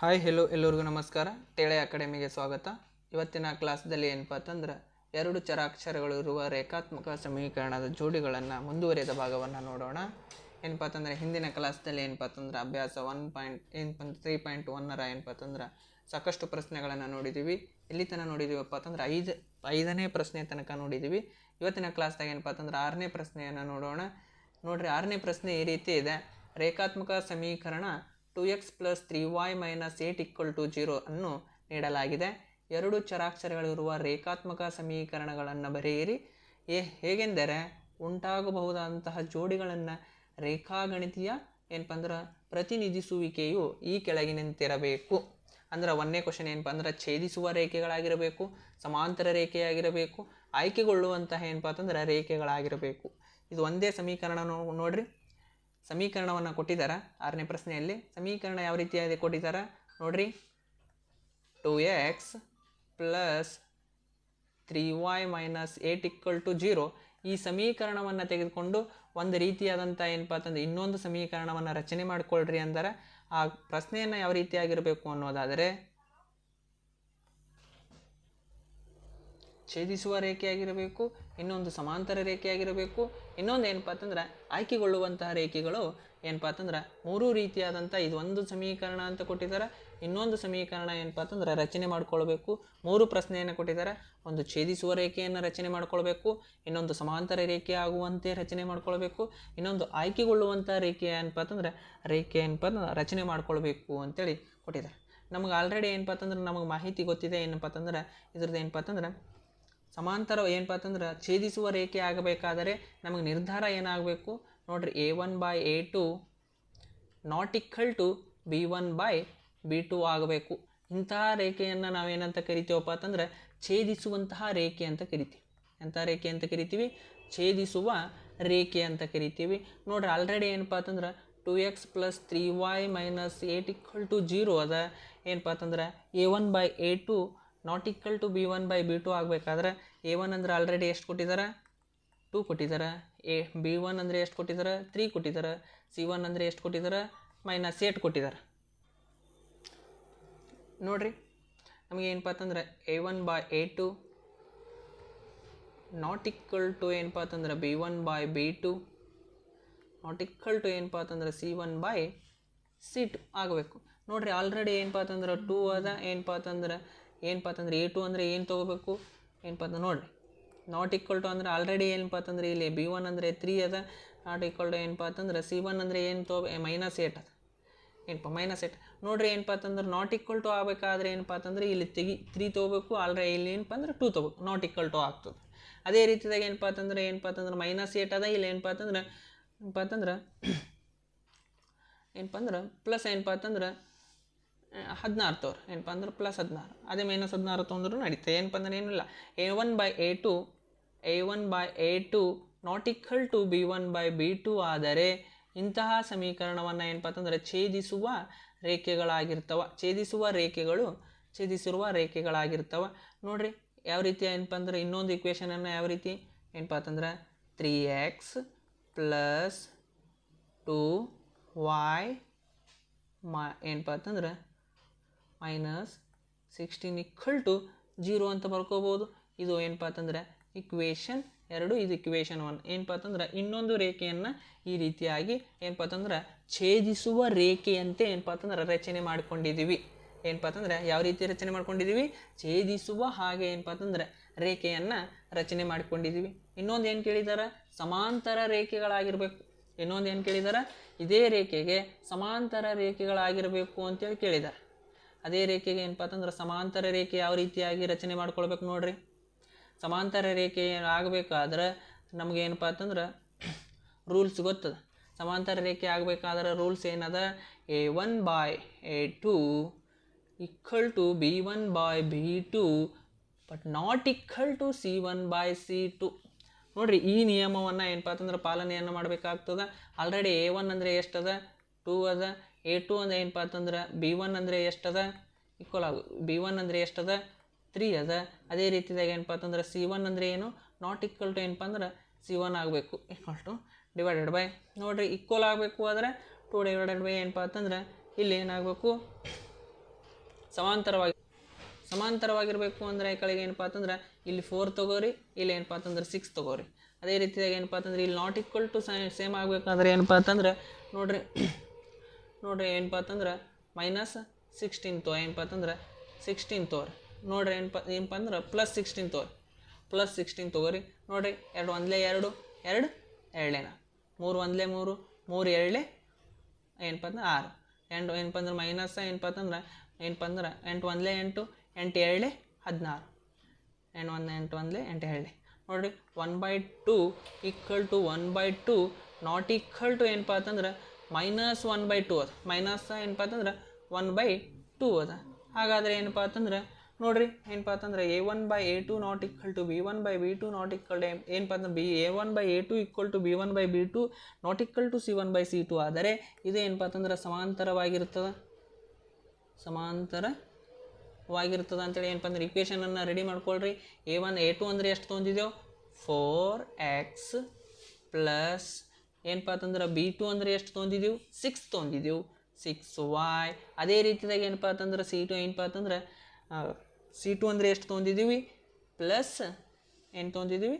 Hi hello ಎಲ್ಲರಿಗೂ ನಮಸ್ಕಾರ. ತೇಳೆ ಅಕಾಡೆಮಿಗೆ ಸ್ವಾಗತ. ಇವತ್ತಿನ ಕ್ಲಾಸ್ದಲ್ಲಿ ಏನಪ್ಪ ಅಂತಂದ್ರೆ, ಎರಡು ಚರಾಕ್ಷರಗಳು ಇರುವ ರೇಖಾತ್ಮಕ ಸಮೀಕರಣದ ಜೋಡಿಗಳನ್ನು ಮುಂದುವರಿದ ಭಾಗವನ್ನು ನೋಡೋಣ. ಏನಪ್ಪ ಅಂತಂದರೆ, ಹಿಂದಿನ ಕ್ಲಾಸ್ದಲ್ಲಿ ಏನಪ್ಪ ಅಂತಂದ್ರೆ, ಅಭ್ಯಾಸ ಒನ್ ಪಾಯಿಂಟ್ ಏನಪ್ಪ ತ್ರೀ ಪಾಯಿಂಟ್ ಒನ್ನರ ಏನಪ್ಪ ಅಂತಂದ್ರೆ, ಸಾಕಷ್ಟು ಪ್ರಶ್ನೆಗಳನ್ನು ನೋಡಿದ್ದೀವಿ ಇಲ್ಲಿ ತನಕ ನೋಡಿದ್ದೀವಪ್ಪ ಅಂತಂದ್ರೆ, ಐದು, ಐದನೇ ಪ್ರಶ್ನೆ ತನಕ ನೋಡಿದ್ದೀವಿ ಇವತ್ತಿನ ಕ್ಲಾಸ್ದಾಗ ಏನಪ್ಪ ಅಂತಂದ್ರೆ, ಆರನೇ ಪ್ರಶ್ನೆಯನ್ನು ನೋಡೋಣ. ನೋಡ್ರಿ, ಆರನೇ ಪ್ರಶ್ನೆ ಈ ರೀತಿ ಇದೆ. ರೇಖಾತ್ಮಕ ಸಮೀಕರಣ two X plus three Y minus eight equal to zero ಅನ್ನು ನೀಡಲಾಗಿದೆ. ಎರಡು ಚರಾಕ್ಷರಗಳಿರುವ ರೇಖಾತ್ಮಕ ಸಮೀಕರಣಗಳನ್ನು ಬರೆಯಿರಿ. ಏ ಹೇಗೆಂದರೆ ಉಂಟಾಗಬಹುದಾದಂತಹ ಜೋಡಿಗಳನ್ನು ರೇಖಾಗಣಿತೀಯ ಏನಪ್ಪ ಅಂದ್ರೆ ಪ್ರತಿನಿಧಿಸುವಿಕೆಯು ಈ ಕೆಳಗಿನಂತಿರಬೇಕು. ಅಂದ್ರೆ ಒಂದನೇ ಕ್ವಶನ್ ಏನಪ್ಪ ಅಂದ್ರೆ ಛೇದಿಸುವ ರೇಖೆಗಳಾಗಿರಬೇಕು, ಸಮಾಂತರ ರೇಖೆಯಾಗಿರಬೇಕು, ಆಯ್ಕೆಗೊಳ್ಳುವಂತಹ ಏನಪ್ಪ ಅಂತಂದ್ರೆ ರೇಖೆಗಳಾಗಿರಬೇಕು. ಇದು ಒಂದೇ ಸಮೀಕರಣ ನೋಡಿ ನೋಡ್ರಿ. ಸಮೀಕರಣವನ್ನು ಕೊಟ್ಟಿದ್ದಾರೆ ಆರನೇ ಪ್ರಶ್ನೆಯಲ್ಲಿ ಸಮೀಕರಣ ಯಾವ ರೀತಿಯಾಗಿ ಕೊಟ್ಟಿದ್ದಾರೆ ನೋಡ್ರಿ. Two X plus three Y minus eight equal to zero. ಈ ಸಮೀಕರಣವನ್ನು ತೆಗೆದುಕೊಂಡು ಒಂದು ರೀತಿಯಾದಂಥ ಏನಪ್ಪ ಅಂತಂದ್ರೆ ಇನ್ನೊಂದು ಸಮೀಕರಣವನ್ನು ರಚನೆ ಮಾಡಿಕೊಳ್ಳ್ರಿ ಅಂದರೆ. ಆ ಪ್ರಶ್ನೆಯನ್ನು ಯಾವ ರೀತಿಯಾಗಿರಬೇಕು ಅನ್ನೋದಾದರೆ ಛೇದಿಸುವ ರೇಖೆಯಾಗಿರಬೇಕು, ಇನ್ನೊಂದು ಸಮಾಂತರ ರೇಖೆಯಾಗಿರಬೇಕು ಇನ್ನೊಂದು ಏನಪ್ಪ ಅಂತಂದ್ರೆ ಆಯ್ಕೆಗೊಳ್ಳುವಂತಹ ರೇಖೆಗಳು ಏನಪ್ಪ ಅಂತಂದ್ರೆ ಮೂರು ರೀತಿಯಾದಂಥ ಇದು ಒಂದು ಸಮೀಕರಣ ಅಂತ ಕೊಟ್ಟಿದ್ದಾರೆ. ಇನ್ನೊಂದು ಸಮೀಕರಣ ಏನಪ್ಪ ಅಂತಂದ್ರೆ ರಚನೆ ಮಾಡ್ಕೊಳ್ಬೇಕು. ಮೂರು ಪ್ರಶ್ನೆಯನ್ನು ಕೊಟ್ಟಿದ್ದಾರೆ. ಒಂದು ಛೇದಿಸುವ ರೇಖೆಯನ್ನು ರಚನೆ ಮಾಡ್ಕೊಳ್ಬೇಕು. ಇನ್ನೊಂದು ಸಮಾಂತರ ರೇಖೆ ಆಗುವಂತೆ ರಚನೆ ಮಾಡ್ಕೊಳ್ಬೇಕು. ಇನ್ನೊಂದು ಆಯ್ಕೆಗೊಳ್ಳುವಂಥ ರೇಖೆ ಏನಪ್ಪ ಅಂತಂದ್ರೆ ರೇಖೆ ಏನಪ್ಪ ಅಂದ್ರೆ ರಚನೆ ಮಾಡ್ಕೊಳ್ಬೇಕು ಅಂತೇಳಿ ಕೊಟ್ಟಿದ್ದಾರೆ. ನಮಗೆ ಆಲ್ರೆಡಿ ಏನಪ್ಪ ಅಂತಂದ್ರೆ ನಮಗೆ ಮಾಹಿತಿ ಗೊತ್ತಿದೆ ಏನಪ್ಪ ಅಂತಂದ್ರೆ ಇದ್ರದ್ದು ಏನಪ್ಪ ಅಂತಂದ್ರೆ ಸಮಾಂತರ ಏನಪ್ಪ ಅಂತಂದ್ರೆ ಛೇದಿಸುವ ರೇಖೆ ಆಗಬೇಕಾದರೆ ನಮಗೆ ನಿರ್ಧಾರ ಏನಾಗಬೇಕು? ನೋಡ್ರಿ A one by A two not equal to B one by B two ಆಗಬೇಕು. ಇಂತಹ ರೇಖೆಯನ್ನು ನಾವೇನಂತ ಕರಿತೀವಪ್ಪ ಅಂತಂದ್ರೆ ಛೇದಿಸುವಂತಹ ರೇಖೆ ಅಂತ ಕರಿತೀವಿ. ಎಂಥ ರೇಖೆ ಅಂತ ಕರಿತೀವಿ? ಛೇದಿಸುವ ರೇಖೆ ಅಂತ ಕರಿತೀವಿ. ನೋಡ್ರಿ ಆಲ್ರೆಡಿ ಏನಪ್ಪ ಅಂತಂದ್ರೆ two X plus three Y minus eight equal to zero ಅದ. ಏನಪ್ಪ ಅಂತಂದ್ರೆ A one by A two not equal to B one by B two ಆಗಬೇಕಾದ್ರೆ ಎ ಒನ್ ಅಂದ್ರೆ ಆಲ್ರೆಡಿ ಎಷ್ಟು ಕೊಟ್ಟಿದ್ದಾರೆ ಟೂ ಕೊಟ್ಟಿದ್ದಾರೆ ಎ ಬಿ ಒನ್ ಅಂದರೆ ಎಷ್ಟು ಕೊಟ್ಟಿದ್ದಾರೆ ತ್ರೀ ಕೊಟ್ಟಿದ್ದಾರೆ ಸಿ ಒನ್ ಅಂದರೆ ಎಷ್ಟು ಕೊಟ್ಟಿದ್ದಾರೆ ಮೈನಸ್ ಏಟ್ ಕೊಟ್ಟಿದ್ದಾರೆ ನೋಡ್ರಿ, ನಮಗೆ ಏನಪ್ಪ ಅಂತಂದ್ರೆ A one by A two not equal to ಏನಪ್ಪ ಅಂತಂದ್ರೆ B one by B two not equal to ಏನಪ್ಪ ಅಂತಂದ್ರೆ C one by C two ಆಗಬೇಕು. ನೋಡ್ರಿ ಆಲ್ರೆಡಿ ಏನಪ್ಪ ಅಂತಂದ್ರೆ ಟೂ ಅದ ಏನಪ್ಪ ಅಂತಂದ್ರೆ ಏನಪ್ಪ ಅಂತಂದ್ರೆ ಎ ಟು ಅಂದರೆ ಏನು ತೊಗೋಬೇಕು ಏನಪ್ಪ ಅಂತ ನೋಡಿರಿ ನಾಟ್ ಈಕ್ವಲ್ ಟು ಅಂದ್ರೆ ಆಲ್ರೆಡಿ ಏನಪ್ಪ ಅಂತಂದ್ರೆ ಇಲ್ಲಿ ಬಿ ಒನ್ ಅಂದರೆ ತ್ರೀ ಅದ ನಾಟ್ ಈಕ್ವಲ್ ಟು ಏನಪ್ಪ ಅಂತಂದ್ರೆ ಸಿ ಒನ್ ಅಂದರೆ ಏನು ತಗೋ ಮೈನಸ್ ಏಟ್ ಅದ ಏನಪ್ಪ ಮೈನಸ್ ಏಟ್ ನೋಡಿರಿ ಏನಪ್ಪ ಅಂತಂದ್ರೆ ನಾಟ್ ಈಕ್ವಲ್ ಟು ಆಗಬೇಕಾದ್ರೆ ಏನಪ್ಪ ಅಂತಂದ್ರೆ ಇಲ್ಲಿ ತೆಗಿ ತ್ರೀ ತೊಗೋಬೇಕು ಆಲ್ರೆಡಿ ಇಲ್ಲಿ ಏನಪ್ಪ ಅಂದ್ರೆ ಟೂ ತೊಗೋಬೇಕು ನಾಟ್ ಈಕ್ವಲ್ ಟು ಆಗ್ತದೆ ಅದೇ ರೀತಿಯಾಗಿ ಏನಪ್ಪ ಅಂತಂದ್ರೆ ಏನಪ್ಪ ಅಂತಂದ್ರೆ ಮೈನಸ್ ಏಟ್ ಅದ ಇಲ್ಲಿ ಏನಪ್ಪ ಅಂತಂದ್ರೆ ಏನಪ್ಪ ಅಂತಂದ್ರೆ ಏನಪ್ಪ ಅಂದ್ರೆ ಪ್ಲಸ್ ಏನಪ್ಪ ಅಂತಂದ್ರೆ ಹದಿನಾರು ತೋರಿ. ಏನಪ್ಪ ಅಂದ್ರೆ ಪ್ಲಸ್ ಹದಿನಾರು. ಅದೇ ಮೈನಸ್ ಹದಿನಾರು ತೊಂದ್ರೂ ನಡೀತದೆ ಏನಪ್ಪ ಅಂದ್ರೆ ಏನಿಲ್ಲ A one by A two A one by A two not equal to B one by B two ಆದರೆ ಇಂತಹ ಸಮೀಕರಣವನ್ನು ಏನಪ್ಪ ಅಂತಂದರೆ ಛೇದಿಸುವ ರೇಖೆಗಳಾಗಿರ್ತವ. ಛೇದಿಸುವ ರೇಖೆಗಳು ಛೇದಿಸಿರುವ ರೇಖೆಗಳಾಗಿರ್ತವ. ನೋಡ್ರಿ, ಯಾವ ರೀತಿ ಏನಪ್ಪ ಅಂದ್ರೆ ಇನ್ನೊಂದು ಇಕ್ವೇಷನನ್ನು ಯಾವ ರೀತಿ? ಏನಪ್ಪ ಅಂತಂದ್ರೆ three X plus two Y ಮಾ ಏನಪ್ಪ ಅಂತಂದ್ರೆ minus sixteen equal to zero ಅಂತ ಬರ್ಕೋಬೋದು. ಇದು ಏನಪ್ಪ ಅಂತಂದ್ರೆ ಇಕ್ವೇಷನ್ ಎರಡು, ಇದು ಇಕ್ವೇಷನ್ ಒನ್ ಏನಪ್ಪ ಅಂತಂದ್ರೆ ಇನ್ನೊಂದು ರೇಖೆಯನ್ನು ಈ ರೀತಿಯಾಗಿ ಏನಪ್ಪ ಅಂತಂದ್ರೆ ಛೇದಿಸುವ ರೇಖೆಯಂತೆ ಏನಪ್ಪ ಅಂತಂದ್ರೆ ರಚನೆ ಮಾಡ್ಕೊಂಡಿದ್ದೀವಿ ಏನಪ್ಪ ಅಂತಂದ್ರೆ ಯಾವ ರೀತಿ ರಚನೆ ಮಾಡ್ಕೊಂಡಿದ್ದೀವಿ ಛೇದಿಸುವ ಹಾಗೆ ಏನಪ್ಪ ಅಂತಂದ್ರೆ ರೇಖೆಯನ್ನು ರಚನೆ ಮಾಡ್ಕೊಂಡಿದ್ದೀವಿ ಇನ್ನೊಂದು ಏನು ಕೇಳಿದ್ದಾರೆ ಸಮಾಂತರ ರೇಖೆಗಳಾಗಿರಬೇಕು. ಇನ್ನೊಂದು ಏನು ಕೇಳಿದ್ದಾರೆ ಇದೇ ರೇಖೆಗೆ ಸಮಾಂತರ ರೇಖೆಗಳಾಗಿರಬೇಕು ಅಂತೇಳಿ ಕೇಳಿದ್ದಾರೆ ಅದೇ ರೇಖೆಗೆ ಏನಪ್ಪ ಅಂತಂದ್ರೆ ಸಮಾಂತರ ರೇಖೆ ಯಾವ ರೀತಿಯಾಗಿ ರಚನೆ ಮಾಡ್ಕೊಳ್ಬೇಕು ನೋಡ್ರಿ. ಸಮಾಂತರ ರೇಖೆ ಆಗಬೇಕಾದ್ರೆ ನಮ್ಗೆ ಏನಪ್ಪ ಅಂತಂದ್ರೆ ರೂಲ್ಸ್ ಗೊತ್ತದ. ಸಮಾಂತರ ರೇಖೆ ಆಗಬೇಕಾದ್ರೆ ರೂಲ್ಸ್ ಏನದ? A one by A two equal to B one by B two but not equal to C one by C two ನೋಡ್ರಿ, ಈ ನಿಯಮವನ್ನು ಏನಪ್ಪ ಅಂತಂದ್ರೆ ಪಾಲನೆಯನ್ನು ಮಾಡಬೇಕಾಗ್ತದೆ. ಆಲ್ರೆಡಿ ಎ ಒನ್ ಅಂದರೆ ಎಷ್ಟದ? ಟೂ ಅದ. ಎ ಟು ಅಂದ್ರೆ ಏನಪ್ಪ ಅಂತಂದ್ರೆ ಬಿ ಒನ್ ಅಂದರೆ ಎಷ್ಟದ? ಈಕ್ವಲ್ ಆಗು ಬಿ ಒನ್ ಅಂದರೆ ಎಷ್ಟದ? ತ್ರೀ ಅದ. ಅದೇ ರೀತಿಯಾಗಿ ಏನಪ್ಪ ಅಂತಂದ್ರೆ ಸಿ ಒನ್ ಅಂದರೆ ಏನು? ನಾಟ್ ಈಕ್ವಲ್ ಟು ಏನಪ್ಪ ಅಂದ್ರೆ ಸಿ ಒನ್ ಆಗಬೇಕು. ಈಕ್ವಲ್ ಟು ಡಿವೈಡೆಡ್ ಬೈ ನೋಡ್ರಿ ಈಕ್ವಲ್ ಆಗಬೇಕು ಆದರೆ ಟು ಡಿವೈಡೆಡ್ ಬೈ ಏನಪ್ಪ ಅಂತಂದ್ರೆ ಇಲ್ಲಿ ಏನಾಗಬೇಕು? ಸಮಾಂತರವಾಗಿ ಸಮಾಂತರವಾಗಿರಬೇಕು ಅಂದರೆ ಕಡೆಗೆ ಏನಪ್ಪ ಅಂತಂದ್ರೆ ಇಲ್ಲಿ ಫೋರ್ ತೊಗೋರಿ, ಇಲ್ಲಿ ಏನಪ್ಪ ಅಂತಂದ್ರೆ ಸಿಕ್ಸ್ ತೊಗೋರಿ. ಅದೇ ರೀತಿಯಾಗಿ ಏನಪ್ಪ ಅಂತಂದ್ರೆ ಇಲ್ಲಿ ನಾಟ್ ಈಕ್ವಲ್ ಟು ಸೇಮ್ ಆಗಬೇಕಾದ್ರೆ ಏನಪ್ಪ ಅಂತಂದ್ರೆ ನೋಡ್ರಿ ನೋಡ್ರಿ ಏನಪ್ಪ ಅಂತಂದ್ರೆ ಮೈನಸ್ ಸಿಕ್ಸ್ಟೀನ್ ತೋ ಏನಪ್ಪ ಅಂತಂದ್ರೆ ಸಿಕ್ಸ್ಟೀನ್ ತೋರಿ. ನೋಡ್ರಿ ಏನಪ್ಪ ಏನಪ್ಪ ಅಂದ್ರೆ ಪ್ಲಸ್ ಸಿಕ್ಸ್ಟೀನ್ ತೋರಿ. ಪ್ಲಸ್ ಸಿಕ್ಸ್ಟೀನ್ ತೊಗೋರಿ. ನೋಡ್ರಿ, ಎರಡು ಒಂದಲೇ ಎರಡು ಎರಡು ಎರಡೇನ ಮೂರು ಒಂದಲೇ ಮೂರು ಮೂರು ಎರಡಲೇ ಏನಪ್ಪ ಅಂದ್ರೆ ಆರು. ಎಂಟು ಏನಪ್ಪ ಅಂದ್ರೆ ಮೈನಸ್ ಏನಪ್ಪ ಅಂತಂದ್ರೆ ಏನಪ್ಪ ಅಂದ್ರೆ ಎಂಟು ಒಂದಲೇ ಎಂಟು ಎಂಟು ಎರಡಲೇ ಹದಿನಾರು. ಎಂಟು ಒಂದು ಎಂಟು ಒಂದಲೇ, ಎಂಟು ಎರಡಲೇ ನೋಡಿರಿ one by two equal to one by two not equal to ಏನಪ್ಪ ಅಂತಂದ್ರೆ ಮೈನಸ್ ಒನ್ ಬೈ ಟು ಅದ. ಮೈನಸ್ ಏನಪ್ಪ ಅಂತಂದ್ರೆ ಒನ್ ಬೈ ಟೂ ಅದ. ಹಾಗಾದರೆ ಏನಪ್ಪ ಅಂತಂದ್ರೆ ನೋಡ್ರಿ ಏನಪ್ಪ ಅಂತಂದ್ರೆ A one by A two not equal to B one by B two not equal ಏನಪ್ಪ ಅಂದ್ರೆ B A one by A two equal to B one by B two not equal to C one by C two ಆದರೆ ಇದು ಏನಪ್ಪ ಅಂತಂದ್ರೆ ಸಮಾಂತರವಾಗಿರ್ತದೆ? ಸಮಾಂತರವಾಗಿರ್ತದೆ ಅಂತೇಳಿ ಏನಪ್ಪ ಅಂದ್ರೆ ಇಕ್ವೇಷನನ್ನು ರೆಡಿ ಮಾಡ್ಕೊಳ್ರಿ. ಎ ಒನ್ ಎ ಟು ಅಂದರೆ ಎಷ್ಟು ತೊಗೊಂಡಿದ್ದೇವೆ ಫೋರ್ ಎಕ್ಸ್ ಪ್ಲಸ್ ಏನಪ್ಪ ಅಂತಂದ್ರೆ ಬಿ ಟು ಅಂದರೆ ಎಷ್ಟು ತೊಂದಿದ್ದೀವಿ ಸಿಕ್ಸ್ ತೊಂದಿದ್ದೆವು ಸಿಕ್ಸ್ ವಾಯ್ ಅದೇ ರೀತಿಯಾಗಿ ಏನಪ್ಪ ಅಂತಂದ್ರೆ ಸಿ ಟು ಏನಪ್ಪ ಅಂತಂದ್ರೆ ಸಿ ಟು ಅಂದರೆ ಎಷ್ಟು ತೊಂದಿದ್ದೀವಿ ಪ್ಲಸ್ ಏನು ತೊಗೊಂಡಿದ್ದೀವಿ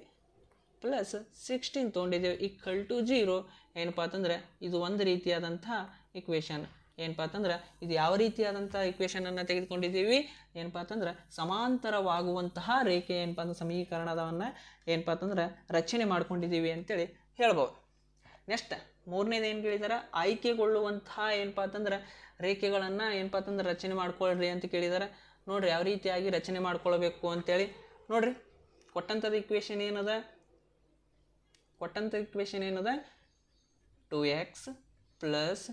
ಪ್ಲಸ್ ಸಿಕ್ಸ್ಟೀನ್ ತೊಗೊಂಡಿದ್ದೀವಿ ಈಕ್ವಲ್ ಟು ಜೀರೋ ಏನಪ್ಪ ಅಂತಂದ್ರೆ ಇದು ಒಂದು ರೀತಿಯಾದಂಥ ಇಕ್ವೇಷನ್ ಏನಪ್ಪ ಅಂತಂದ್ರೆ ಇದು ಯಾವ ರೀತಿಯಾದಂಥ ಇಕ್ವೇಷನನ್ನು ತೆಗೆದುಕೊಂಡಿದ್ದೀವಿ ಏನಪ್ಪ ಅಂತಂದ್ರೆ ಸಮಾಂತರವಾಗುವಂತಹ ರೇಖೆ ಏನಪ್ಪ ಅಂದ್ರೆ ಸಮೀಕರಣದವನ್ನು ಏನಪ್ಪ ಅಂತಂದ್ರೆ ರಚನೆ ಮಾಡ್ಕೊಂಡಿದ್ದೀವಿ ಅಂತೇಳಿ ಹೇಳ್ಬೋದು. ನೆಕ್ಸ್ಟ್ ಮೂರನೇದು ಏನು ಕೇಳಿದಾರೆ? ಆಯ್ಕೆಗೊಳ್ಳುವಂತಹ ಏನಪ್ಪ ಅಂತಂದ್ರೆ ರೇಖೆಗಳನ್ನು ಏನಪ್ಪ ಅಂತಂದ್ರೆ ರಚನೆ ಮಾಡ್ಕೊಳ್ರಿ ಅಂತ ಕೇಳಿದಾರೆ. ನೋಡ್ರಿ ಯಾವ ರೀತಿಯಾಗಿ ರಚನೆ ಮಾಡ್ಕೊಳ್ಬೇಕು ಅಂತೇಳಿ. ನೋಡ್ರಿ ಕೊಟ್ಟಂಥದ್ದು ಇಕ್ವೇಷನ್ ಏನದ? ಕೊಟ್ಟಂಥ ಇಕ್ವೇಷನ್ ಏನದ? Two X plus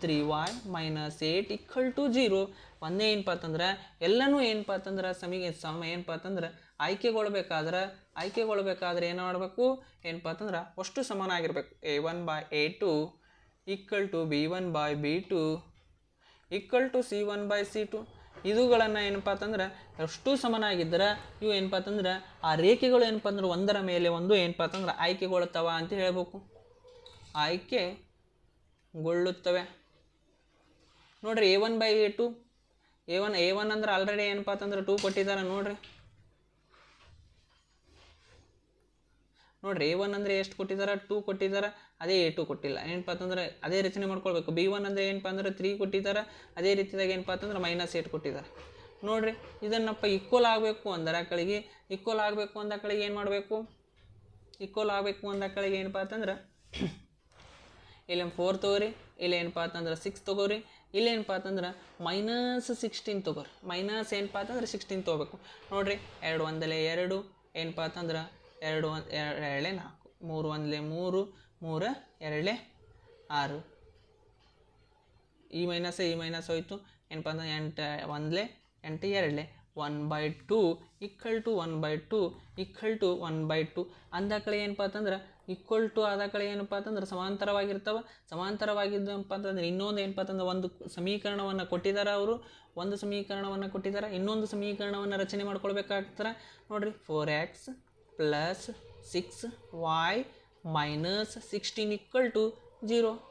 three Y minus eight equal to zero ಒಂದೇ ಏನಪ್ಪ ಅಂತಂದ್ರೆ, ಎಲ್ಲನೂ ಏನಪ್ಪ ಅಂತಂದ್ರೆ ಸಮಿಗೆ ಸಮ ಏನಪ್ಪ ಅಂತಂದ್ರೆ ಆಯ್ಕೆಗೊಳ್ಬೇಕಾದ್ರೆ ಆಯ್ಕೆಗೊಳ್ಬೇಕಾದ್ರೆ ಏನು ಮಾಡಬೇಕು? ಏನಪ್ಪ ಅಂತಂದ್ರೆ ಅಷ್ಟು ಸಮನಾಗಿರ್ಬೇಕು A one by A two equal to B one by B two equal to C one by C two ಇದುಗಳನ್ನು ಏನಪ್ಪ ಅಂತಂದ್ರೆ ಅಷ್ಟು ಸಮನಾಗಿದ್ದರೆ ಇವು ಏನಪ್ಪ ಅಂತಂದ್ರೆ ಆ ರೇಖೆಗಳು ಏನಪ್ಪ ಅಂದ್ರೆ ಒಂದರ ಮೇಲೆ ಒಂದು ಏನಪ್ಪ ಅಂತಂದ್ರೆ ಆಯ್ಕೆಗೊಳ್ತಾವ ಅಂತ ಹೇಳಬೇಕು. ಆಯ್ಕೆಗೊಳ್ಳುತ್ತವೆ ನೋಡ್ರಿ a one by a two a one a one ಅಂದ್ರೆ ಆಲ್ರೆಡಿ ಏನಪ್ಪ ಅಂತಂದ್ರೆ ಟೂ ಕೊಟ್ಟಿದ್ದಾರೆ ನೋಡ್ರಿ. ನೋಡ್ರಿ ಎ ಒನ್ ಅಂದರೆ ಎಷ್ಟು ಕೊಟ್ಟಿದ್ದಾರೆ ಟೂ ಕೊಟ್ಟಿದ್ದಾರೆ ಅದೇ ಎ ಟು ಕೊಟ್ಟಿಲ್ಲ. ಏನಪ್ಪ ಅಂತಂದ್ರೆ, ಅದೇ ರಚನೆ ಮಾಡ್ಕೊಳ್ಬೇಕು. ಬಿ ಒನ್ ಅಂದರೆ ಏನಪ್ಪ ಅಂದ್ರೆ ತ್ರೀ ಕೊಟ್ಟಿದ್ದಾರೆ ಅದೇ ರೀತಿಯಾಗಿ ಏನಪ್ಪ ಅಂತಂದ್ರೆ ಮೈನಸ್ ಏಟ್ ಕೊಟ್ಟಿದ್ದಾರೆ ನೋಡ್ರಿ, ಇದನ್ನಪ್ಪ ಈಕ್ವಲ್ ಆಗಬೇಕು ಅಂದ್ರೆ ಆ ಕಡೆಗೆ ಈಕ್ವಲ್ ಆಗಬೇಕು ಅಂದ ಕಡೆಗೆ ಏನು ಮಾಡಬೇಕು? ಈಕ್ವಲ್ ಆಗಬೇಕು ಅಂದ ಕಡೆಗೆ ಏನಪ್ಪ ಅಂತಂದ್ರೆ, ಇಲ್ಲಿ ಫೋರ್ ತೊಗೋರಿ. ಇಲ್ಲಿ ಏನಪ್ಪ ಅಂತಂದ್ರೆ ಸಿಕ್ಸ್ ತೊಗೋರಿ. ಏನಪ್ಪ ಅಂತಂದ್ರೆ ಮೈನಸ್ ಸಿಕ್ಸ್ಟೀನ್ ತೊಗೋರಿ. ಮೈನಸ್ ಏನಪ್ಪ ಅಂತಂದ್ರೆ ಸಿಕ್ಸ್ಟೀನ್ ತೊಗೋಬೇಕು. ನೋಡ್ರಿ, ಎರಡು ಒಂದಲೆ ಎರಡು. ಏನಪ್ಪ ಅಂತಂದ್ರೆ ಎರಡು ಒಂದು ಎರಡು ಎರಡೇ ನಾಲ್ಕು. ಮೂರು ಒಂದಲೆ ಮೂರು ಮೂರು ಎರಡೇ ಆರು. ಈ ಮೈನಸ್ ಈ ಮೈನಸ್ ಹೋಯಿತು. ಏನಪ್ಪ ಅಂದ್ರೆ ಎಂಟು, ಒಂದಲೇ, ಎಂಟು ಎರಡಲೇ one by two equal to one by two equal to one by two. ಅಂದ ಕಡೆ ಏನಪ್ಪ ಅಂತಂದ್ರೆ, ಈಕ್ವಲ್ ಟು ಆದ ಕಡೆ ಏನಪ್ಪ ಅಂತಂದ್ರೆ, ಸಮಾಂತರವಾಗಿರ್ತವೆ. ಸಮಾಂತರವಾಗಿದ್ದಪ್ಪ ಅಂತಂದ್ರೆ, ಇನ್ನೊಂದು ಏನಪ್ಪ ಅಂತಂದ್ರೆ, ಒಂದು ಸಮೀಕರಣವನ್ನು ಕೊಟ್ಟಿದ್ದಾರೆ ಅವರು. ಒಂದು ಸಮೀಕರಣವನ್ನು ಕೊಟ್ಟಿದ್ದಾರೆ ಇನ್ನೊಂದು ಸಮೀಕರಣವನ್ನು ರಚನೆ ಮಾಡ್ಕೊಳ್ಬೇಕಾಗ್ತಾರೆ ನೋಡಿರಿ four x six y minus sixteen equal to zero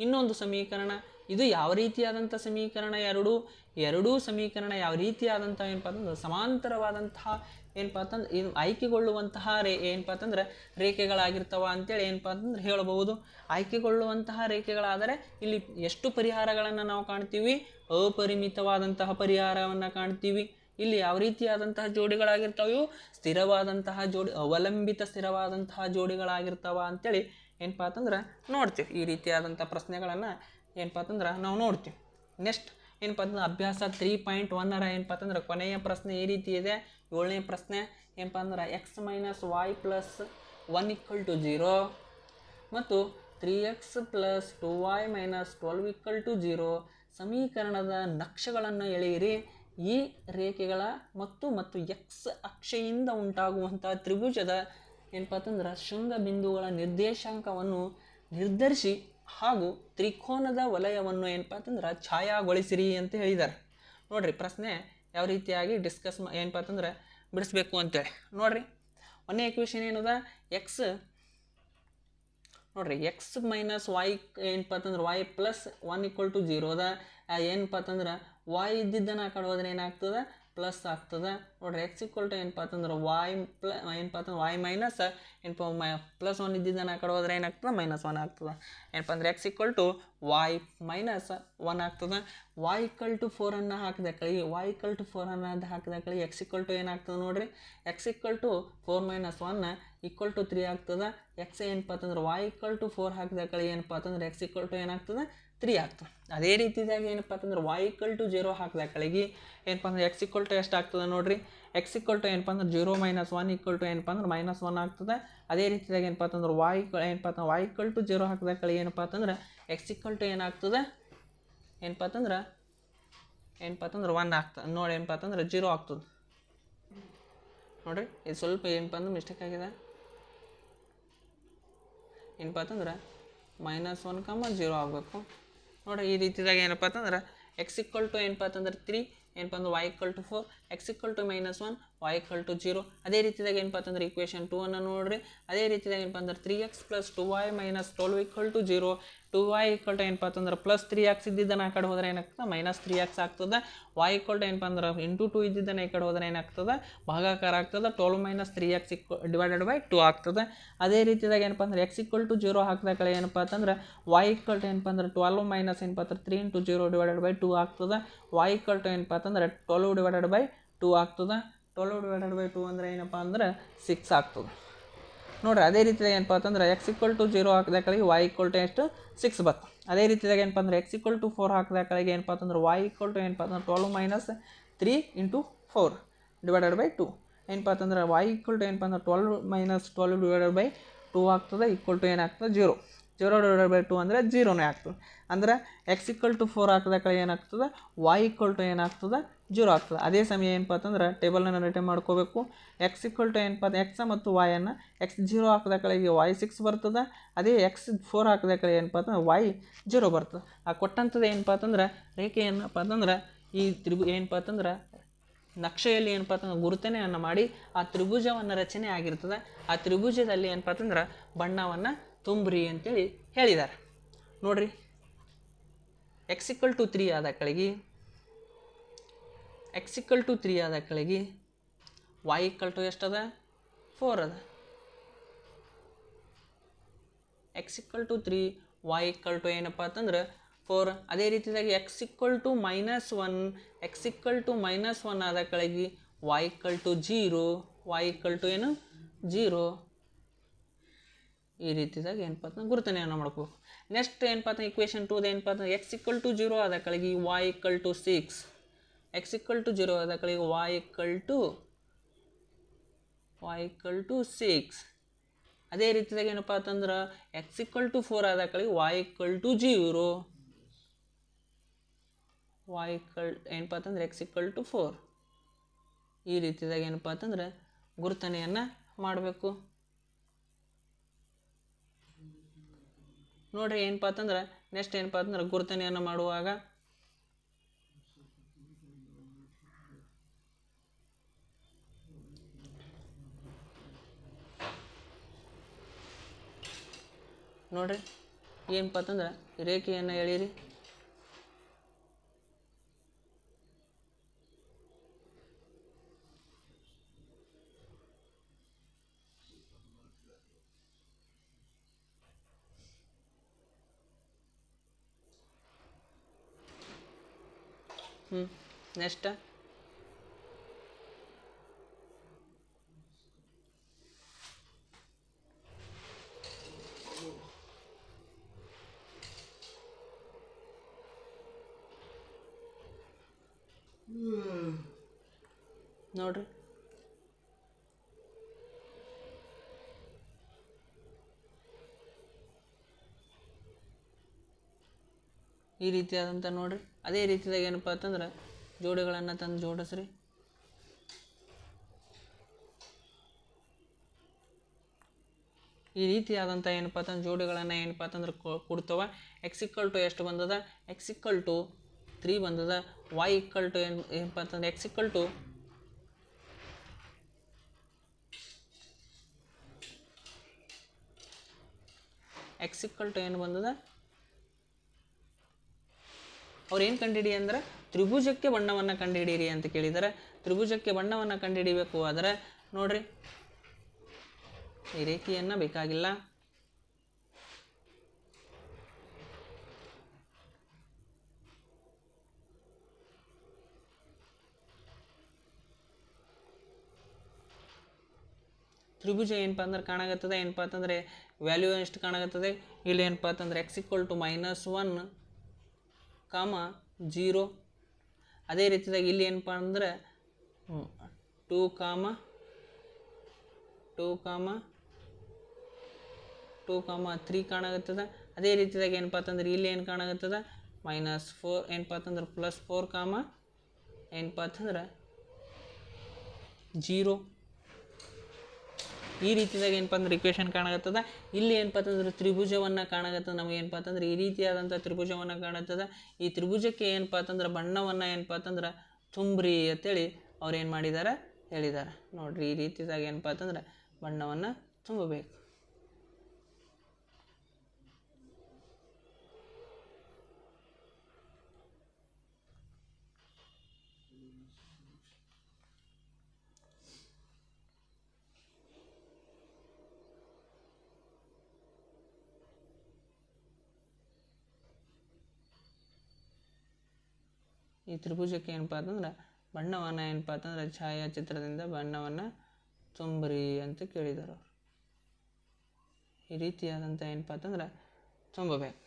ಇನ್ನೊಂದು ಸಮೀಕರಣ, ಇದು ಯಾವ ರೀತಿಯಾದಂಥ ಸಮೀಕರಣ? ಎರಡು. ಎರಡೂ ಸಮೀಕರಣ ಯಾವ ರೀತಿಯಾದಂಥ ಏನಪ್ಪ ಅಂತಂದ್ರೆ, ಸಮಾಂತರವಾದಂತಹ ಏನಪ್ಪ ಅಂತಂದ್ರೆ, ಇದು ಆಯ್ಕೆಗೊಳ್ಳುವಂತಹ ರೇ, ಏನಪ್ಪ ಅಂತಂದ್ರೆ, ರೇಖೆಗಳಾಗಿರ್ತಾವ ಅಂತೇಳಿ ಏನಪ್ಪ ಅಂತಂದ್ರೆ ಹೇಳಬಹುದು. ಆಯ್ಕೆಗೊಳ್ಳುವಂತಹ ರೇಖೆಗಳಾದರೆ ಇಲ್ಲಿ ಎಷ್ಟು ಪರಿಹಾರಗಳನ್ನು ನಾವು ಕಾಣ್ತೀವಿ? ಅಪರಿಮಿತವಾದಂತಹ ಪರಿಹಾರವನ್ನು ಕಾಣ್ತೀವಿ. ಇಲ್ಲಿ ಯಾವ ರೀತಿಯಾದಂತಹ ಜೋಡಿಗಳಾಗಿರ್ತಾವೆ, ಸ್ಥಿರವಾದಂತಹ ಜೋಡಿ, ಅವಲಂಬಿತ ಸ್ಥಿರವಾದಂತಹ ಜೋಡಿಗಳಾಗಿರ್ತಾವ ಅಂತೇಳಿ ಏನಪ್ಪ ಅಂತಂದ್ರೆ ನೋಡ್ತೀವಿ. ಈ ರೀತಿಯಾದಂಥ ಪ್ರಶ್ನೆಗಳನ್ನು ಏನಪ್ಪ ಅಂತಂದ್ರೆ ನಾವು ನೋಡ್ತೀವಿ. ನೆಕ್ಸ್ಟ್ ಏನಪ್ಪ ಅಂತಂದ್ರೆ ಅಭ್ಯಾಸ ತ್ರೀ ಪಾಯಿಂಟ್ ಒನ್ನರ ಏನಪ್ಪ ಅಂತಂದ್ರೆ ಕೊನೆಯ ಪ್ರಶ್ನೆ ಈ ರೀತಿ ಇದೆ. ಏಳನೇ ಪ್ರಶ್ನೆ ಏನಪ್ಪ ಅಂದ್ರೆ x minus y plus one equal to zero ಮತ್ತು three x plus two y minus twelve equal to zero ಸಮೀಕರಣದ ನಕ್ಷೆಗಳನ್ನು ಎಳೆಯಿರಿ. ಈ ರೇಖೆಗಳ ಮತ್ತು ಮತ್ತು ಎಕ್ಸ್ ಅಕ್ಷೆಯಿಂದ ಉಂಟಾಗುವಂಥ ತ್ರಿಭುಜದ ಏನಪ್ಪ ಅಂತಂದ್ರೆ ಶೃಂಗ ಬಿಂದುಗಳ ನಿರ್ದೇಶಾಂಕವನ್ನು ನಿರ್ಧರಿಸಿ ಹಾಗೂ ತ್ರಿಕೋನದ ವಲಯವನ್ನು ಏನಪ್ಪಾ ಅಂತಂದ್ರೆ ಛಾಯಾಗೊಳಿಸಿರಿ ಅಂತ ಹೇಳಿದ್ದಾರೆ. ನೋಡ್ರಿ, ಪ್ರಶ್ನೆ ಯಾವ ರೀತಿಯಾಗಿ ಡಿಸ್ಕಸ್ ಏನಪ್ಪ ಅಂತಂದ್ರೆ ಬಿಡಿಸ್ಬೇಕು ಅಂತೇಳಿ. ನೋಡ್ರಿ ಒಂದೇ ಇಕ್ವೇಷನ್ ಏನದ? ಎಕ್ಸ್ ನೋಡ್ರಿ ಎಕ್ಸ್ ಮೈನಸ್ ವೈ ಏನಪ್ಪ ಅಂತಂದ್ರೆ y plus one equal to zero ಅದ. ಆ ಏನಪ್ಪ ಅಂತಂದ್ರೆ ವಾಯ್ ಇದ್ದಿದ್ದನ್ನು ಹೋದ್ರೆ ಏನಾಗ್ತದೆ? ಪ್ಲಸ್ ಆಗ್ತದೆ. ನೋಡ್ರಿ ಎಕ್ಸ್ ಈಕ್ವಲ್ ಟು ಏನಪ್ಪ ಅಂತಂದ್ರೆ ವಾಯ್ ಪ್ಲ ಏನಪ್ಪ ಅಂತಂದ್ರೆ ವಾಯ್ ಮೈನಸ್ ಏನಪ್ಪ ಮೈ ಪ್ಲಸ್ ಒನ್ ಇದ್ದಿದ್ದನ್ನು ಆ ಕಡೆ ಹೋದ್ರೆ ಏನಾಗ್ತದೆ? ಮೈನಸ್ ಒನ್ ಆಗ್ತದೆ. ಏನಪ್ಪ ಅಂದ್ರೆ x equal to y minus one ಆಗ್ತದೆ. ವಾಯ್ ಈಕ್ವಲ್ ಟು ಫೋರನ್ನು ಹಾಕಿದ ಕಳಿ ವಾಯ್ ಈಕ್ವಲ್ ಟು ಫೋರ್ ಅನ್ನೋದು ಹಾಕಿದ ಕಳಿ ಎಕ್ಸ್ ಈಕ್ವಲ್ ಟು ಏನಾಗ್ತದೆ ನೋಡ್ರಿ? X equal to four minus one equal to three ಆಗ್ತದೆ. ಎಕ್ಸ್ ಏನಪ್ಪ ಅಂತಂದ್ರೆ ವಾಯ್ ಈಕ್ವಲ್ ಟು ಫೋರ್ ಹಾಕಿದ ಕಳಿ ಏನಪ್ಪ ಅಂತಂದ್ರೆ ಎಕ್ಸ್ ಈಕ್ವಲ್ ಟು ಏನಾಗ್ತದೆ? ತ್ರೀ ಆಗ್ತದೆ. ಅದೇ ರೀತಿಯಾಗಿ ಏನಪ್ಪ ಅಂತಂದ್ರೆ ವಾಯ್ ಈಕ್ವಲ್ ಟು ಜೀರೋ ಹಾಕಿದ ಕಳಿಗೆ. ಏನಪ್ಪ ಅಂದ್ರೆ ಎಕ್ಸ್ ಈಕ್ವಲ್ ಟು ಎಷ್ಟು ಆಗ್ತದೆ ನೋಡ್ರಿ? ಎಕ್ಸ್ ಈಕ್ವಲ್ ಟು ಏನಪ್ಪ ಅಂದ್ರೆ zero minus one equal to ಏನಪ್ಪ ಅಂದ್ರೆ ಮೈನಸ್ ಒನ್ ಆಗ್ತದೆ. ಅದೇ ರೀತಿಯಾಗಿ ಏನಪ್ಪ ಅಂತಂದ್ರೆ ವಾಯ್ ಏನಪ್ಪ ಅಂತಂದ್ರೆ ವಾಯ್ ಈಕ್ವಲ್ ಟು ಜೀರೋ ಹಾಕಿದ ಕಳಿ ಏನಪ್ಪ ಅಂತಂದ್ರೆ ಎಕ್ಸ್ ಈಕ್ವಲ್ ಟು ಏನಾಗ್ತದೆ ಏನಪ್ಪ ಅಂತಂದ್ರೆ ಏನಪ್ಪ ಅಂತಂದ್ರೆ ಒನ್ ಆಗ್ತದೆ. ನೋಡಿ ಏನಪ್ಪ ಅಂತಂದ್ರೆ ಜೀರೋ ಆಗ್ತದೆ. ನೋಡಿರಿ, ಇದು ಸ್ವಲ್ಪ ಏನಪ್ಪ ಅಂದ್ರೆ ಮಿಸ್ಟೇಕ್ ಆಗಿದೆ. ಏನಪ್ಪ ಅಂತಂದ್ರೆ ಮೈನಸ್ ಒನ್ ಕಮ್ಮ ಜೀರೋ ಆಗಬೇಕು. ನೋಡಿರಿ ಈ ರೀತಿದಾಗ ಏನಪ್ಪ ಅಂತಂದ್ರೆ ಎಕ್ಸ್ ಇಕ್ವಲ್ ಟು ಏನಪ್ಪ ಅಂತಂದ್ರೆ ತ್ರೀ ಏನಪ್ಪ ಅಂದ್ರೆ y equal to four x equal to minus one y equal to zero ಅದೇ ರೀತಿದಾಗ ಏನಪ್ಪ ಅಂತಂದ್ರೆ ಇಕ್ವೇಷನ್ ಟೂ ಅನ್ನು ನೋಡ್ರಿ. ಅದೇ ರೀತಿದಾಗ ಏನಪ್ಪ ಅಂದ್ರೆ three x plus two y minus twelve equal to zero two y equal to ಏನಪ್ಪ ಅಂತಂದ್ರೆ ಪ್ಲಸ್ ತ್ರೀ ಎಕ್ಸ್ ಇದ್ದಿದ್ದನ್ನು ಆ ಕಡೆ ಹೋದ್ರೆ ಏನಾಗ್ತದೆ? ಮೈನಸ್ ತ್ರೀ ಎಕ್ಸ್ ಆಗ್ತದೆ. ವೈ ಇಕ್ವಲ್ ಟು ಏನಪ್ಪ ಅಂದ್ರೆ ಇಂಟು ಟು ಇದ್ದಿದ್ದನ್ನು ಈ ಕಡೆ ಹೋದ್ರೆ ಏನಾಗ್ತದೆ? ಭಾಗಾಕಾರ ಆಗ್ತದೆ. Twelve minus three x equal divided by two ಆಗ್ತದೆ. ಅದೇ ರೀತಿದಾಗ ಏನಪ್ಪ ಅಂದ್ರೆ ಎಕ್ಸ್ ಇಕ್ವಲ್ ಟು ಜೀರೋ ಹಾಕಿದ ಕಡೆ ಏನಪ್ಪ ಅಂತಂದ್ರೆ ವೈ ಇಕ್ವಲ್ ಟು ಏನಪ್ಪ ಅಂದ್ರೆ ಟ್ವೆಲ್ವ್ ಮೈನಸ್ ಏನಪ್ಪ ಅಂದ್ರೆ three into zero divided by two ಆಗ್ತದೆ. ವೈ ಇಕ್ವಲ್ ಟು ಏನಪ್ಪ ಅಂತಂದ್ರೆ ಟ್ವೆಲ್ವ್ ಡಿವೈಡೆಡ್ ಬೈ ಟು ಆಗ್ತದೆ? ಟ್ವೆಲ್ವ್ ಡಿವೈಡೆಡ್ ಬೈ ಟೂ ಅಂದ್ರೆ ಏನಪ್ಪ ಅಂದ್ರೆ ಸಿಕ್ಸ್ ಆಗ್ತದೆ. ನೋಡ್ರಿ, ಅದೇ ರೀತಿಯಾಗಿ ಏನಪ್ಪ ಅಂತಂದ್ರೆ ಎಕ್ಸ್ ಈಕ್ವಲ್ ಟು ಜೀರೋ ಹಾಕಿದ ಕಡೆಗೆ ವೈ ಈಕ್ವಲ್ ಟು ಎಷ್ಟು? ಸಿಕ್ಸ್ ಬತ್ತು. ಅದೇ ರೀತಿಯಾಗಿ ಏನಪ್ಪ ಅಂದ್ರೆ ಎಕ್ಸ್ ಈಕ್ವಲ್ ಟು ಫೋರ್ ಹಾಕಿದ ಕಡೆಗೆ ಏನಪ್ಪ ಅಂತಂದ್ರೆ ವೈ ಈಕ್ವಲ್ ಟು ಏನಪ್ಪ ಅಂದ್ರೆ twelve minus three into four divided by two ಏನಪ್ಪ ಅಂತಂದ್ರೆ ವೈ ಈಕ್ವಲ್ ಟು ಏನಪ್ಪ ಅಂದ್ರೆ twelve minus twelve divided by two ಆಗ್ತದೆ ಈಕ್ವಲ್ ಟು ಏನಾಗ್ತದೆ? Zero zero divided by two ಅಂದರೆ ಜೀರೋನೇ ಆಗ್ತದೆ. ಅಂದ್ರೆ ಎಕ್ಸ್ ಈಕ್ವಲ್ ಟು ಫೋರ್ ಹಾಕಿದ ಕಡೆ ಏನಾಗ್ತದೆ? ವೈ ಈಕ್ವಲ್ ಟು ಏನಾಗ್ತದೆ? ಜೀರೋ ಆಗ್ತದೆ ಅದೇ ಸಮಯ ಏನಪ್ಪ ಅಂತಂದ್ರೆ ಟೇಬಲ್ನ ರಿಟರ್ನ್ ಮಾಡ್ಕೋಬೇಕು? ಎಕ್ಸ್ ಇಕ್ವಲ್ ಟು ಏನಪ್ಪ ಎಕ್ಸ್ ಮತ್ತು ವಾಯನ್ನು ಎಕ್ಸ್ ಜೀರೋ ಹಾಕಿದ ಕಡೆಗೆ ವೈ ಸಿಕ್ಸ್ ಬರ್ತದೆ. ಅದೇ ಎಕ್ಸ್ ಫೋರ್ ಹಾಕಿದ ಕಡೆ ಏನಪ್ಪ ಅಂತಂದ್ರೆ ವೈ ಜೀರೋ ಬರ್ತದೆ. ಆ ಕೊಟ್ಟಂಥದ್ದು ಏನಪ್ಪ ಅಂತಂದ್ರೆ ರೇಖೆ ಏನಪ್ಪ ಅಂತಂದ್ರೆ ಈ ತ್ರಿಭು ಏನಪ್ಪ ಅಂತಂದ್ರೆ ನಕ್ಷೆಯಲ್ಲಿ ಏನಪ್ಪ ಅಂತಂದ್ರೆ ಗುರುತನೆಯನ್ನು ಮಾಡಿ ಆ ತ್ರಿಭುಜವನ್ನು ರಚನೆ ಆಗಿರ್ತದೆ. ಆ ತ್ರಿಭುಜದಲ್ಲಿ ಏನಪ್ಪ ಅಂತಂದ್ರೆ ಬಣ್ಣವನ್ನು ತುಂಬ್ರಿ ಅಂತೇಳಿ ಹೇಳಿದ್ದಾರೆ ನೋಡ್ರಿ. ಎಕ್ಸ್ ಇಕ್ವಲ್ ಟು ತ್ರೀ ಆದ ಕಳಿಗೆ ಎಕ್ಸ್ ಇಕ್ವಲ್ ಟು ತ್ರೀ ಆದ ಕೆಳಗೆ ವೈ ಇಕ್ವಲ್ ಟು ಎಷ್ಟದ ಫೋರ್ ಅದ x equal to three y equal to ಏನಪ್ಪ ಅಂತಂದ್ರೆ ಫೋರ್ ಅದೇ ರೀತಿಯಾಗಿ x equal to minus one x equal to minus one ಆದ ಕೆಳಗೆ y equal to zero y equal to ಏನು ಜೀರೋ ಈ ರೀತಿದಾಗ ಏನಪ್ಪ ಅಂತಂದ್ರೆ ಗುರುತನೆಯನ್ನು ಮಾಡ್ಕೋಬೇಕು ನೆಕ್ಸ್ಟ್ ಏನಪ್ಪ ಅಂತ ಇಕ್ವೇಷನ್ ಟೂದ ಏನಪ್ಪ ಅಂತ ಎಕ್ಸ್ ಇಕ್ವಲ್ ಟು ಜೀರೋ ಆದ ಕೆಳಗೆ equal to six x equal to zero ಆದ ಕೆಳಗೆ y equal to y equal to six ಅದೇ ರೀತಿಯಾಗಿ ಏನಪ್ಪ ಅಂತಂದ್ರೆ ಎಕ್ಸ್ ಇಕ್ವಲ್ ಟು ಫೋರ್ ಆದ ಕಡೆಗೆ y equal to zero y equal ಏನಪ್ಪ ಅಂತಂದ್ರೆ ಎಕ್ಸ್ ಇಕ್ವಲ್ ಟು ಫೋರ್ ಈ ರೀತಿಯಾಗ ಏನಪ್ಪ ಅಂತಂದ್ರೆ, ಗುರುತನೆಯನ್ನು ಮಾಡಬೇಕು. ನೋಡ್ರಿ ಏನಪ್ಪ ಅಂತಂದ್ರೆ ನೆಕ್ಸ್ಟ್ ಏನಪ್ಪ ಅಂತಂದ್ರೆ, ಗುರುತನೆಯನ್ನು ಮಾಡುವಾಗ ನೋಡ್ರಿ ಏನಪ್ಪ ಅಂತಂದ್ರೆ ರೇಖೆಯನ್ನು ಎಳೀರಿ ಹ್ಞೂ ನೆಕ್ಸ್ಟ್ ನೋಡ್ರಿ. ಈ ರೀತಿಯಾದಂಥ ನೋಡ್ರಿ. ಅದೇ ರೀತಿಯಾಗಿ ಏನಪ್ಪ ಅಂತಂದ್ರೆ ಜೋಡಿಗಳನ್ನು ತಂದು ಜೋಡಿಸ್ರಿ. ಈ ರೀತಿಯಾದಂಥ ಏನಪ್ಪ ಅಂತಂದ್ರೆ ಜೋಡಿಗಳನ್ನು ಏನಪ್ಪ ಅಂತಂದ್ರೆ ಕೊಡ್ತವ. ಎಕ್ಸ್ ಇಕ್ಕಲ್ ಟು ಎಷ್ಟು ಬಂದದ? ಎಕ್ಸ್ ಇಕ್ಕಲ್ ಟು ತ್ರೀ ಬಂದದ. ವೈ ಇಕ್ಕಲ್ ಟು ಏನು ಏನಪ್ಪ ಅಂತಂದ್ರೆ x equal to x equal to ಏನು ಬಂದದ? ಅವ್ರು ಏನು ಕಂಡಿಡಿ ಅಂದ್ರೆ, ತ್ರಿಭುಜಕ್ಕೆ ಬಣ್ಣವನ್ನು ಕಂಡುಹಿಡಿಯಿರಿ ಅಂತ ಕೇಳಿದರೆ. ತ್ರಿಭುಜಕ್ಕೆ ಬಣ್ಣವನ್ನು ಕಂಡುಹಿಡಿಬೇಕು ಆದರೆ, ನೋಡ್ರಿ, ಈ ರೇಖೆಯನ್ನು ಬೇಕಾಗಿಲ್ಲ. ತ್ರಿಭುಜ ಏನಪ್ಪ ಅಂದ್ರೆ ಕಾಣಾಗತ್ತದೆ? ಏನಪ್ಪ ಅಂತಂದರೆ ವ್ಯಾಲ್ಯೂ ಎಷ್ಟು ಕಾಣಾಗತ್ತದೆ? ಇಲ್ಲಿ ಏನಪ್ಪ ಅಂತಂದರೆ x equal to minus one comma zero ಅದೇ ರೀತಿಯಾಗಿ ಇಲ್ಲಿ ಏನಪ್ಪ ಅಂದ್ರೆ two comma two comma two comma three ಕಾಣಾಗತ್ತದ. ಅದೇ ರೀತಿಯಾಗಿ ಏನಪ್ಪ ಅಂತಂದ್ರೆ ಇಲ್ಲಿ ಏನು ಕಾಣಾಗತ್ತದ? ಮೈನಸ್ ಫೋರ್ ಏನಪ್ಪ ಅಂತಂದ್ರೆ ಪ್ಲಸ್ ಫೋರ್ ಕಾಮ ಏನಪ್ಪ ಅಂತಂದ್ರೆ ಜೀರೋ ಈ ರೀತಿಯಾಗಿ ಏನಪ್ಪ ಅಂದ್ರೆ ಇಕ್ವೇಷನ್ ಕಾಣಕತ್ತದ. ಇಲ್ಲಿ ಏನಪ್ಪ ಅಂತಂದ್ರೆ ತ್ರಿಭುಜವನ್ನು ಕಾಣಕತ್ತದ. ನಮಗೆ ಏನಪ್ಪ ಅಂತಂದ್ರೆ ಈ ರೀತಿಯಾದಂಥ ತ್ರಿಭುಜವನ್ನು ಕಾಣುತ್ತದೆ ಈ ತ್ರಿಭುಜಕ್ಕೆ ಏನಪ್ಪ ಅಂತಂದ್ರೆ ಬಣ್ಣವನ್ನು ಏನಪ್ಪ ಅಂತಂದ್ರೆ ತುಂಬ್ರಿ ಅಂತೇಳಿ ಅವ್ರು ಏನು ಮಾಡಿದ್ದಾರೆ ಹೇಳಿದ್ದಾರೆ ನೋಡ್ರಿ ಈ ರೀತಿಯಾಗಿ ಏನಪ್ಪ ಅಂತಂದ್ರೆ ಬಣ್ಣವನ್ನು ತುಂಬಬೇಕು. ಈ ತ್ರಿಭುಜಕ್ಕೆ ಏನಪ್ಪ ಅಂತಂದ್ರೆ ಬಣ್ಣವನ್ನು ಏನಪ್ಪ ಅಂತಂದ್ರೆ ಛಾಯಾಚಿತ್ರದಿಂದ ಬಣ್ಣವನ್ನು ತುಂಬ್ರಿ ಅಂತ ಕೇಳಿದರು ಈ ರೀತಿಯಾದಂಥ ಏನಪ್ಪ ಅಂತಂದ್ರೆ ತುಂಬಬೇಕು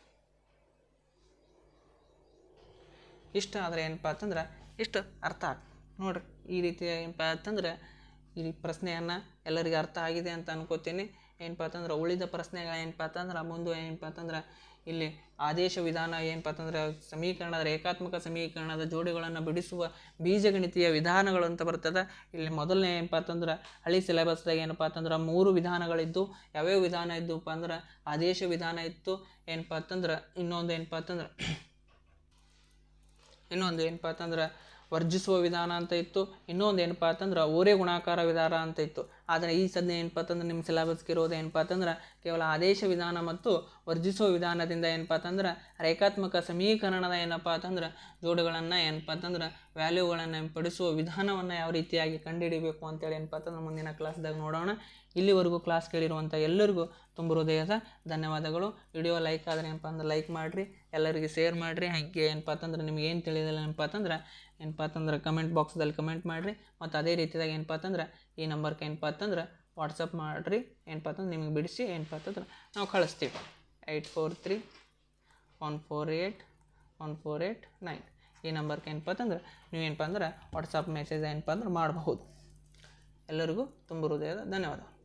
ಇಷ್ಟ ಆದರೆ ಏನಪ್ಪ ಅಂತಂದ್ರೆ ಇಷ್ಟು ಅರ್ಥ ಆಗ್ತದೆ ನೋಡ್ರಿ, ಈ ರೀತಿ ಏನಪ್ಪ ಅಂತಂದ್ರೆ ಈ ಪ್ರಶ್ನೆಯನ್ನು ಎಲ್ಲರಿಗೆ ಅರ್ಥ ಆಗಿದೆ ಅಂತ ಅನ್ಕೋತೀನಿ. ಏನಪ್ಪ ಅಂತಂದ್ರೆ ಉಳಿದ ಪ್ರಶ್ನೆಗಳು ಏನಪ್ಪ ಅಂತಂದ್ರೆ ಮುಂದೆ ಏನಪ್ಪ ಅಂತಂದ್ರೆ ಇಲ್ಲಿ ಆದೇಶ ವಿಧಾನ ಏನಪ್ಪ ಅಂತಂದ್ರೆ ಸಮೀಕರಣದ ರೇಖಾತ್ಮಕ ಸಮೀಕರಣದ ಜೋಡಿಗಳನ್ನು ಬಿಡಿಸುವ ಬೀಜಗಣಿತೀಯ ವಿಧಾನಗಳು ಅಂತ ಬರ್ತದೆ. ಇಲ್ಲಿ ಮೊದಲನೇ ಏನಪ್ಪ ಅಂತಂದ್ರೆ ಹಳಿ ಸಿಲೆಬಸ್ದಾಗ ಏನಪ್ಪ ಅಂತಂದ್ರೆ, ಮೂರು ವಿಧಾನಗಳಿದ್ದು, ಯಾವ್ಯಾವ ವಿಧಾನ ಇದ್ದವಪ್ಪ ಅಂದ್ರೆ, ಆದೇಶ ವಿಧಾನ ಇತ್ತು. ಏನಪ್ಪ ಅಂತಂದ್ರೆ ಇನ್ನೊಂದು ಏನಪ್ಪ ಅಂತಂದ್ರೆ ಇನ್ನೊಂದು ಏನಪ್ಪ ಅಂತಂದ್ರೆ ವರ್ಜಿಸುವ ವಿಧಾನ ಅಂತ ಇತ್ತು ಇನ್ನೊಂದು ಏನಪ್ಪ ಅಂತಂದ್ರೆ ಓರೆ ಗುಣಾಕಾರ ವಿಧಾನ ಅಂತ ಇತ್ತು ಆದರೆ ಈ ಸದ್ಯ ಏನಪ್ಪ ಅಂತಂದ್ರೆ ನಿಮ್ಮ ಸಿಲೆಬಸ್ಗೆ ಇರೋದು ಏನಪ್ಪ ಅಂತಂದ್ರೆ ಕೇವಲ ಆದೇಶ ವಿಧಾನ ಮತ್ತು ವರ್ಜಿಸುವ ವಿಧಾನದಿಂದ ಏನಪ್ಪ ಅಂತಂದ್ರೆ ರೇಖಾತ್ಮಕ ಸಮೀಕರಣದ ಏನಪ್ಪ ಅಂತಂದ್ರೆ ಜೋಡುಗಳನ್ನು ಏನಪ್ಪ ಅಂತಂದ್ರೆ ವ್ಯಾಲ್ಯೂಗಳನ್ನು ಪಡಿಸುವ ವಿಧಾನವನ್ನು ಯಾವ ರೀತಿಯಾಗಿ ಕಂಡುಹಿಡಿಬೇಕು ಅಂತೇಳಿ ಏನಪ್ಪ ಅಂತಂದ್ರೆ ಮುಂದಿನ ಕ್ಲಾಸ್ದಾಗ ನೋಡೋಣ ಇಲ್ಲಿವರೆಗೂ ಕ್ಲಾಸ್ ಕೇಳಿರುವಂಥ ಎಲ್ಲರಿಗೂ ತುಂಬ ಹೃದಯದ ಧನ್ಯವಾದಗಳು ವಿಡಿಯೋ ಲೈಕ್ ಆದರೆ ಏನಪ್ಪ ಅಂದ್ರೆ ಲೈಕ್ ಮಾಡಿರಿ ಎಲ್ಲರಿಗೆ ಶೇರ್ ಮಾಡಿರಿ ಹಾಗೆ ಏನಪ್ಪ ಅಂತಂದ್ರೆ ನಿಮ್ಗೆ ಏನು ತಿಳಿದಿಲ್ಲ ಏನಪ್ಪ ಅಂತಂದ್ರೆ ಏನಪ್ಪ ಅಂತಂದ್ರೆ ಕಮೆಂಟ್ ಬಾಕ್ಸ್ದಲ್ಲಿ ಕಮೆಂಟ್ ಮಾಡಿರಿ. ಮತ್ತು ಅದೇ ರೀತಿಯಾಗಿ ಏನಪ್ಪ ಅಂತಂದ್ರೆ ಈ ನಂಬರ್ಗೆ ಏನಪ್ಪ ಅಂತಂದ್ರೆ ವಾಟ್ಸಪ್ ಮಾಡಿರಿ. ಏನಪ್ಪ ಅಂತಂದ್ರೆ ನಿಮಗೆ ಬಿಡಿಸಿ ಏನಪ್ಪ ಅಂತಂದ್ರೆ ನಾವು ಕಳಿಸ್ತೀವಿ. Eight four three one four eight one four eight nine ಈ ನಂಬರ್ಗೆ ಏನಪ್ಪ ಅಂತಂದ್ರೆ ನೀವು ಏನಪ್ಪ ಅಂದ್ರೆ ವಾಟ್ಸಪ್ ಮೆಸೇಜ್ ಏನಪ್ಪ ಅಂದ್ರೆ ಮಾಡಬಹುದು. ಎಲ್ಲರಿಗೂ ತುಂಬ ಹೃದಯದ ಧನ್ಯವಾದಗಳು